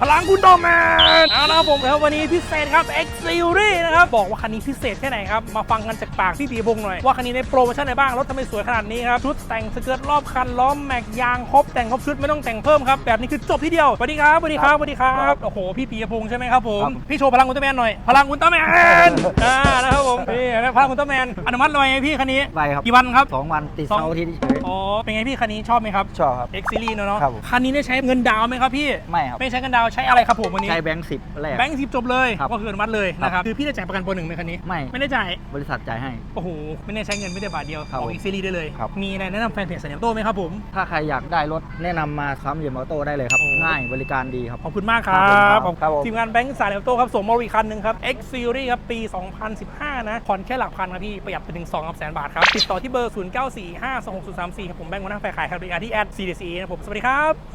พลังคุณโตแมนเอาละครับผมครับวันนี้พิเศษครับ X Series นะครับ บอกว่าคันนี้พิเศษแค่ไหนครับ มาฟังกันจากปากพี่ปีพงษ์หน่อย ว่าคันนี้ในโปรโมชั่นไหนบ้าง รถทำไมสวยขนาดนี้ครับ ชุดแต่งสเกิร์ตรอบคัน ล้อมแม็กยางครบ แต่งครบชุดไม่ต้องแต่งเพิ่มครับ แบบนี้คือจบที่เดียวสวัสดีครับสวัสดีครับสวัสดีครับโอ้โหพี่ปีพงษ์ใช่ไหมครับผมครับพี่โชว์พลังอุลตร้าแมนหน่อยพลังอุลตร้าแมนอ่านะครับผมนี่ นะพลังอุลตร้าแมน อนุมัติเลยพี่คันนี้ไปครับ กี่วันครับ สองวันติดสอง เสาร์อาทิตย์เฉยอ๋อ เป็นไงพี่คันนี้ชอบไหมครับ ชอบครับ X Series เนอะเนาะครับผม คันนี้ได้ใช้เงินดาวน์ไหมครับพี่ ไม่ครับไม่ใช้เงินดาวน์ใช้อะไรครับผมวันนี้ ใช้แบงค์สิบแรก แบงค์สิบจบเลย ครับก็คืออนุมัติเลยนะครับ คือพี่ได้จ่ายประกันปหนึ่งไหมคันนี้ ไม่ ไม่ได้จ่าย บริษัทจ่ายให้ โอ้โห ไม่ได้ใช้เงินไม่ได้บาทเดียว ครับของผมอีกซีรีส์ได้เลย ครับ มีอะไรแนะนำแฟนเพจสนามโต้ไหมครับผม ถ้าใครอยากได้รถแนะนำมาซ้ำเหยียบออโต้ได้เลยครับ โอ้ ง่ายบริการดีครับ ขอบคุณมากครัครับบผมครับผม ทีมงานแบงค์สายเอลโต้ครับส่งมาอีกคันหนึ่งครับ X Series ครับปี 2015 นะผ่อนแค่หลักพันครับพี่ ประหยัดไปถึง2แสนบาทครับ ติดต่อที่เบอร์ 09452634 ครับผมแบงค์วันหน้าฝ่ายขายครับหรือที่แอด CDC นะผม สวัสดีครับ